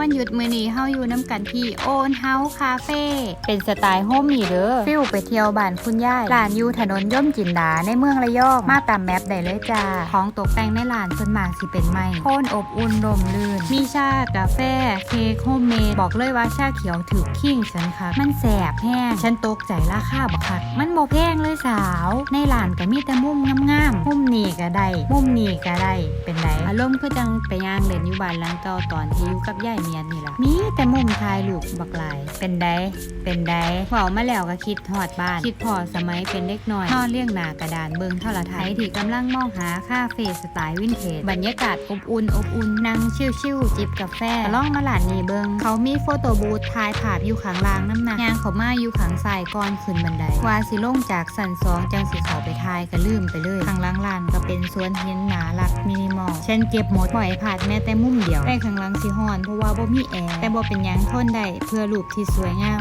วันหยุดมื้อนี้เฮาอยู่น้ำกันที่โอนเฮาคาเฟ่เป็นสไตล์โฮมมี่เด้อฟิลไปเที่ยวบ้านคุณย่ายร้านอยู่ถนนย่อมจินดาในเมืองระยอง มาตามแมปได้เลยจ้าของตกแต่งในร้านส่วนมากสิเป็นไม้โคนอบอุ่นร่มรื่น มีชากาแฟ เค้กโฮมเมดบอกเลยว่าชาเขียวถือคิงฉันค่ะ มันแสบแห้งฉันตกใจราคาบักคักมันโมแพงเลยสาว ในร้านก็มีแต่มุมงามๆมุมนี้ก็ได้มุมนี้ก็ได้เป็นไรอารมณ์คือจังไปย่างเล่นอยู่บ้านหลังเก่าตอนที่อยู่กับยายเมียนนี่ล่ะมีแต่มุมถ่ายรูปบักลาย เป็นไดเป็นไดเฝ้ามาแล้วก็คิดฮอดบ้าน คิดพอสมัยเป็นเด็กน้อยนอนเลี้ยงหนากระดานเบิงเท่าละไทยที่กำลังมองหาคาเฟ่สไตล์วินเทจบรรยากาศอบอุ่นอบอุ่นนั่งชิวๆจิบกาแฟล่องมาหลานนี่เบิงเขามีโฟโต้บูธถ่ายภาพอยู่ข้างล่างน้ำหนักยางเขามาอยู่ข้างซ้ายก่อนขึ้นบันไดว่าสิลงจากสันสองจังสิเขาไปถ่ายก็ลืมไปเลยข้างล่างลานก็เป็นสวนเห็นหนาลักมินิมอลฉันเก็บหมดปล่อยผานแม้แต่มุมเดียวแต่ข้างล่างสิฮอนเพราะว่าบ่มีแอร์แต่บ่เป็นยังทนได้เพื่อรูปที่สวยงาม